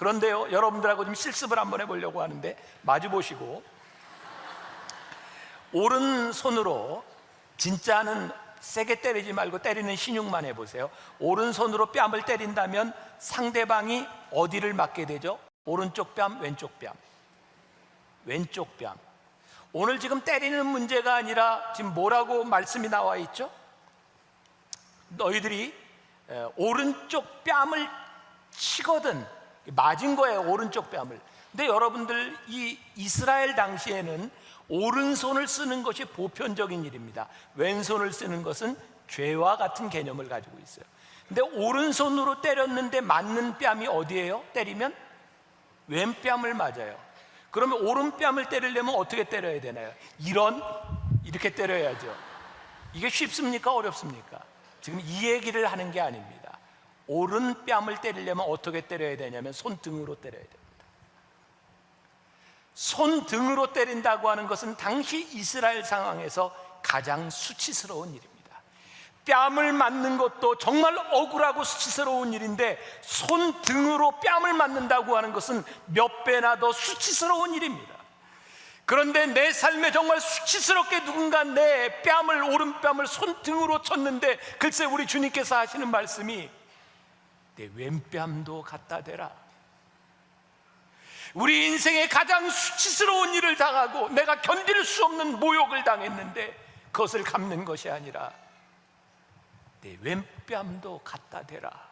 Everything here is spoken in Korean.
그런데요, 여러분들하고 좀 실습을 한번 해보려고 하는데 마주 보시고 오른손으로 진짜는 세게 때리지 말고 때리는 신용만 해보세요. 오른손으로 뺨을 때린다면 상대방이 어디를 맞게 되죠? 오른쪽 뺨, 왼쪽 뺨. 왼쪽 뺨. 오늘 지금 때리는 문제가 아니라 지금 뭐라고 말씀이 나와 있죠? 너희들이 에, 오른쪽 뺨을 치거든 맞은 거예요 오른쪽 뺨을 근데 여러분들 이 이스라엘 당시에는 오른손을 쓰는 것이 보편적인 일입니다 왼손을 쓰는 것은 죄와 같은 개념을 가지고 있어요 근데 오른손으로 때렸는데 맞는 뺨이 어디예요? 때리면 왼뺨을 맞아요 그러면 오른뺨을 때리려면 어떻게 때려야 되나요? 이런 이렇게 때려야죠 이게 쉽습니까? 어렵습니까? 지금 이 얘기를 하는 게 아닙니다. 오른 뺨을 때리려면 어떻게 때려야 되냐면 손등으로 때려야 됩니다. 손등으로 때린다고 하는 것은 당시 이스라엘 상황에서 가장 수치스러운 일입니다. 뺨을 맞는 것도 정말 억울하고 수치스러운 일인데 손등으로 뺨을 맞는다고 하는 것은 몇 배나 더 수치스러운 일입니다. 그런데 내 삶에 정말 수치스럽게 누군가 내 뺨을 오른뺨을 손등으로 쳤는데 글쎄 우리 주님께서 하시는 말씀이 내 왼뺨도 갖다 대라. 우리 인생에 가장 수치스러운 일을 당하고 내가 견딜 수 없는 모욕을 당했는데 그것을 갚는 것이 아니라 내 왼뺨도 갖다 대라.